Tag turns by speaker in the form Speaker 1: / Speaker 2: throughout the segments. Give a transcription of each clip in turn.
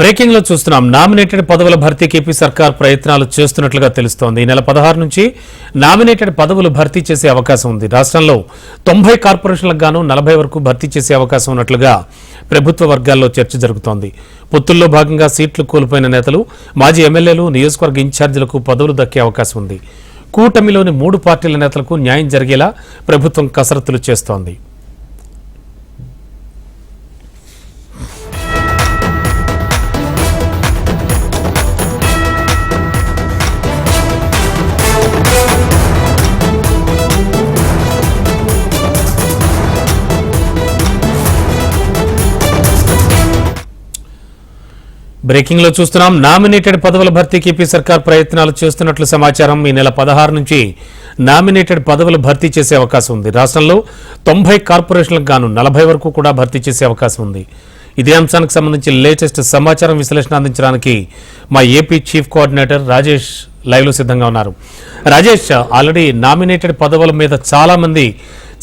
Speaker 1: బ్రేకింగ్లో చూస్తున్నాం. నామినేటెడ్ పదవుల భర్తీకి ఏపీ సర్కార్ ప్రయత్నాలు చేస్తున్నట్లుగా తెలుస్తోంది. ఈ నెల పదహారు నుంచి నామినేటెడ్ పదవులు భర్తీ చేసే అవకాశం ఉంది. రాష్ట్రంలో తొంభై కార్పొరేషన్లకు గాను నలభై వరకు భర్తీ చేసే అవకాశం ఉన్నట్లుగా ప్రభుత్వ వర్గాల్లో చర్చ జరుగుతోంది. పొత్తుల్లో భాగంగా సీట్లు కోల్పోయిన నేతలు మాజీ ఎమ్మెల్యేలు నియోజకవర్గ ఇన్ఛార్జీలకు పదవులు దక్కే అవకాశం ఉంది. కూటమిలోని మూడు పార్టీల నేతలకు న్యాయం జరిగేలా ప్రభుత్వం కసరత్తులు చేస్తోంది. బ్రేకింగ్లో చూస్తున్నాం. నామినేటెడ్ పదవుల భర్తీకి ఏపీ సర్కార్ ప్రయత్నాలు చేస్తున్నట్లు సమాచారం ఈ నెల పదహారు నుంచి నామినేటెడ్ పదవులు భర్తీ చేసే అవకాశం ఉంది. రాష్ట్రంలో తొంభై కార్పొరేషన్లకు గాను నలభై వరకు కూడా భర్తీ చేసే అవకాశం ఉంది. ఇదే అంశానికి సంబంధించి లేటెస్ట్ సమాచారం విశ్లేషణ అందించడానికి మా ఏపీ చీఫ్ కోఆర్డినేటర్ రాజేష్ లైవ్లో సిద్ధంగా ఉన్నారు. రాజేష్ ఆల్రెడీ నామినేటెడ్ పదవుల మీద చాలా మంది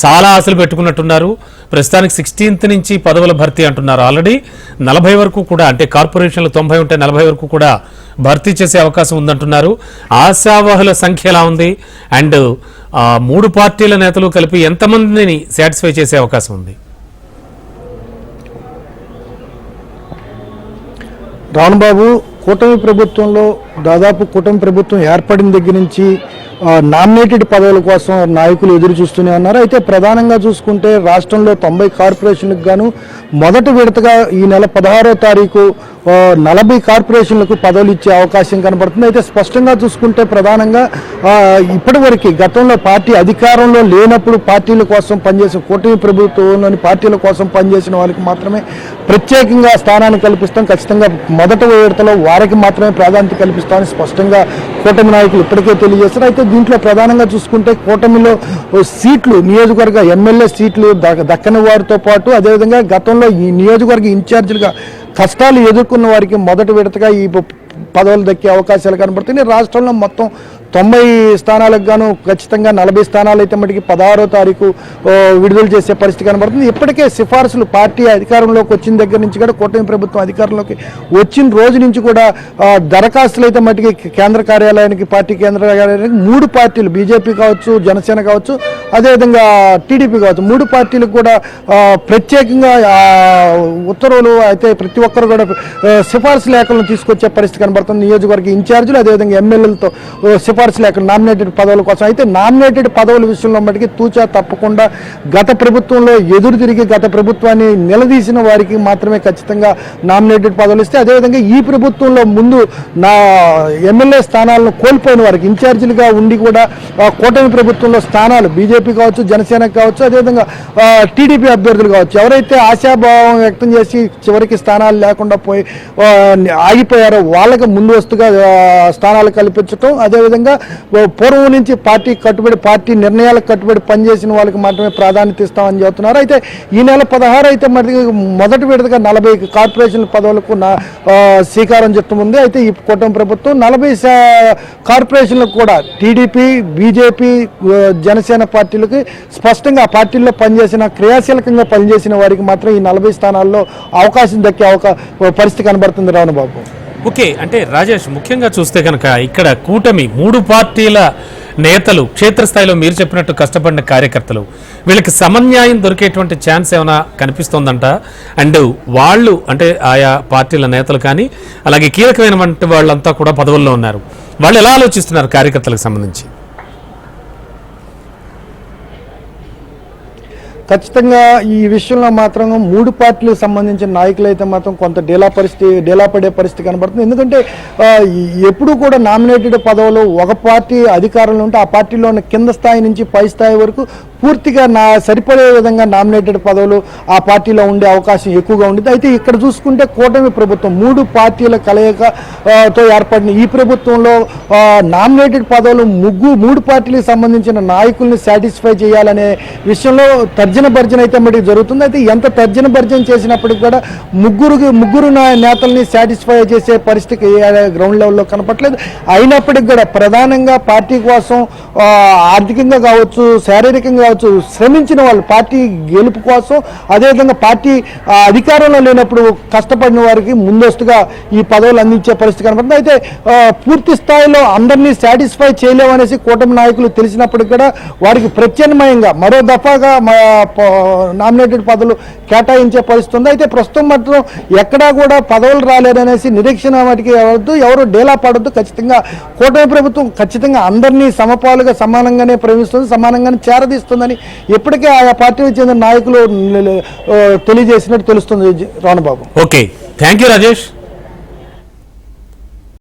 Speaker 1: చాలా ఆశలు పెట్టుకున్నట్టున్నారు. ప్రస్తుతానికి సిక్స్టీన్త్ నుంచి పదవుల భర్తీ అంటున్నారు. ఆల్రెడీ నలభై వరకు కూడా అంటే కార్పొరేషన్లు తొంభై ఉంటే నలభై వరకు కూడా భర్తీ చేసే అవకాశం ఉందంటున్నారు. ఆశావాహుల సంఖ్య ఎలా ఉంది? అండ్ మూడు పార్టీల నేతలు కలిపి ఎంతమందిని సాటిస్ఫై చేసే అవకాశం ఉంది?
Speaker 2: రానుబాబు కూటమి ప్రభుత్వంలో దాదాపు కూటమి ప్రభుత్వం ఏర్పడిన దగ్గర నుంచి నామినేటెడ్ పదవుల కోసం నాయకులు ఎదురు చూస్తూనే ఉన్నారు. అయితే ప్రధానంగా చూసుకుంటే రాష్ట్రంలో తొంభై కార్పొరేషన్లకు గాను మొదటి విడతగా ఈ నెల పదహారో తారీఖు నలభై కార్పొరేషన్లకు పదవులు ఇచ్చే అవకాశం కనబడుతుంది. అయితే స్పష్టంగా చూసుకుంటే ప్రధానంగా ఇప్పటివరకు గతంలో పార్టీ అధికారంలో లేనప్పుడు పార్టీల కోసం పనిచేసిన కూటమి ప్రభుత్వంలోని పార్టీల కోసం పనిచేసిన వారికి మాత్రమే ప్రత్యేకంగా స్థానాన్ని కల్పిస్తాం. ఖచ్చితంగా మొదటి విడతలో వారికి మాత్రమే ప్రాధాన్యత కల్పిస్తామని స్పష్టంగా కూటమి నాయకులు ఇప్పటికే తెలియజేస్తారు అయితే దీంట్లో ప్రధానంగా చూసుకుంటే కూటమిలో సీట్లు నియోజకవర్గ ఎమ్మెల్యే సీట్లు దక్కని వారితో పాటు అదేవిధంగా గతంలో ఈ నియోజకవర్గ ఇన్ఛార్జీలుగా కష్టాలు ఎదుర్కొన్న వారికి మొదటి విడతగా ఈ పదవులు దక్కే అవకాశాలు కనబడుతున్నాయి. రాష్ట్రంలో మొత్తం తొంభై స్థానాలకు గాను ఖచ్చితంగా నలభై స్థానాలు అయితే మటుకి పదహారో తారీఖు విడుదల చేసే పరిస్థితి కనబడుతుంది. ఇప్పటికే సిఫార్సులు పార్టీ అధికారంలోకి వచ్చిన దగ్గర నుంచి కూడా కూటమి ప్రభుత్వం అధికారంలోకి వచ్చిన రోజు నుంచి కూడా దరఖాస్తులు అయితే మటుకి కేంద్ర కార్యాలయానికి పార్టీ కేంద్ర కార్యాలయానికి మూడు పార్టీలు బీజేపీ కావచ్చు జనసేన కావచ్చు అదేవిధంగా టీడీపీ కావచ్చు మూడు పార్టీలకు కూడా ప్రత్యేకంగా ఉత్తర్వులు అయితే ప్రతి ఒక్కరు కూడా సిఫార్సు లేఖలను తీసుకొచ్చే పరిస్థితి కనబడుతుంది. నియోజకవర్గ ఇన్ఛార్జీలు అదేవిధంగా ఎమ్మెల్యేలతో సిఫార్సు లేఖలు నామినేటెడ్ పదవుల కోసం. అయితే నామినేటెడ్ పదవుల విషయంలో మటుకి తూచా తప్పకుండా గత ప్రభుత్వంలో ఎదురు తిరిగి గత ప్రభుత్వాన్ని నిలదీసిన వారికి మాత్రమే ఖచ్చితంగా నామినేటెడ్ పదవులు ఇస్తే అదేవిధంగా ఈ ప్రభుత్వంలో ముందు నా ఎమ్మెల్యే స్థానాలను కోల్పోయిన వారికి ఇన్ఛార్జీలుగా ఉండి కూడా కూటమి ప్రభుత్వంలో స్థానాలు బీజేపీ కావచ్చు జనసేన కావచ్చు అదేవిధంగా టీడీపీ అభ్యర్థులు కావచ్చు. ఎవరైతే ఆశాభావం వ్యక్తం చేసి చివరికి స్థానాలు లేకుండా పోయి ఆగిపోయారో వాళ్ళకి ముందు వస్తుగా స్థానాలు కల్పించటం అదేవిధంగా పూర్వం నుంచి పార్టీ కట్టుబడి పార్టీ నిర్ణయాలకు కట్టుబడి పనిచేసిన వాళ్ళకి మాత్రమే ప్రాధాన్యత ఇస్తామని చెబుతున్నారు. అయితే ఈ నెల పదహారు అయితే మరి మొదటి విడతగా నలభై కార్పొరేషన్ పదవులకు నా శ్రీకారం చుట్టం ఉంది. అయితే ఈ కూటమి ప్రభుత్వం నలభై కార్పొరేషన్లకు కూడా టీడీపీ బీజేపీ జనసేన పార్టీ పార్టీలకి స్పష్టంగా ఆ పార్టీల్లో పనిచేసిన క్రియాశీలకంగా పనిచేసిన వారికి మాత్రం ఈ నలభై స్థానాల్లో అవకాశం దక్కే అవకా పరిస్థితి కనబడుతుంది రావణ బాబు
Speaker 1: ఓకే అంటే రాజేష్ ముఖ్యంగా చూస్తే కనుక ఇక్కడ కూటమి మూడు పార్టీల నేతలు క్షేత్రస్థాయిలో మీరు చెప్పినట్టు కష్టపడిన కార్యకర్తలు. వీళ్ళకి సమన్యాయం దొరికేటువంటి ఛాన్స్ ఏమైనా కనిపిస్తోందంట? అండ్ వాళ్ళు అంటే ఆయా పార్టీల నేతలు కానీ అలాగే కీలకమైనటువంటి వాళ్ళంతా కూడా పదవుల్లో ఉన్నారు. వాళ్ళు ఎలా ఆలోచిస్తున్నారు కార్యకర్తలకు సంబంధించి?
Speaker 2: ఖచ్చితంగా ఈ విషయంలో మాత్రం మూడు పార్టీలకు సంబంధించిన నాయకులు అయితే మాత్రం కొంత డేలా పరిస్థితి డేలా పడే పరిస్థితి కనబడుతుంది. ఎందుకంటే ఎప్పుడు ఎప్పుడూ కూడా నామినేటెడ్ పదవులు ఒక పార్టీ అధికారంలో ఉంటే ఆ పార్టీలో ఉన్న కింద స్థాయి నుంచి పై స్థాయి వరకు పూర్తిగా నా సరిపడే విధంగా నామినేటెడ్ పదవులు ఆ పార్టీలో ఉండే అవకాశం ఎక్కువగా ఉండేది అయితే ఇక్కడ చూసుకుంటే కూటమి ప్రభుత్వం మూడు పార్టీల కలయిక తో ఏర్పడిన ఈ ప్రభుత్వంలో నామినేటెడ్ పదవులు ముగ్గు మూడు పార్టీలకు సంబంధించిన నాయకుల్ని సాటిస్ఫై చేయాలనే విషయంలో తర్జన భర్జన అయితే మనకి జరుగుతుంది. అయితే ఎంత తర్జన భర్జన చేసినప్పటికి కూడా ముగ్గురు ముగ్గురు నా- నేతల్ని సాటిస్ఫై చేసే పరిస్థితి గ్రౌండ్ లెవెల్లో కనపట్లేదు అయినప్పటికి కూడా ప్రధానంగా పార్టీ కోసం ఆర్థికంగా కావచ్చు శారీరకంగా కావచ్చు శ్రమించిన వాళ్ళు పార్టీ గెలుపు కోసం అదేవిధంగా పార్టీ అధికారంలో లేనప్పుడు కష్టపడిన వారికి ముందస్తుగా ఈ పదవులు అందించే పరిస్థితి కనబడుతుంది అయితే పూర్తి స్థాయిలో అందరినీ సాటిస్ఫై చేయలేమనేసి కూటమి నాయకులు తెలిసినప్పటికీ కూడా వారికి ప్రత్యామ్నాయంగా మరో దఫాగా నామినేటెడ్ పదవులు కేటాయించే పరిస్థితి ఉంది. అయితే ప్రస్తుతం మాత్రం ఎక్కడా కూడా పదవులు రాలేదనేసి నిరీక్షణ వాటికి అవద్దు ఎవరు డేలా పడద్దు ఖచ్చితంగా కూటమి ప్రభుత్వం ఖచ్చితంగా అందరినీ సమపాలుగా సమానంగానే ప్రేమిస్తుంది సమానంగానే చేరదీస్తుందని ఇప్పటికే ఆయా పార్టీకి చెందిన నాయకులు తెలియజేసినట్టు తెలుస్తుంది Ranababu
Speaker 1: okay. Thank you Rajesh.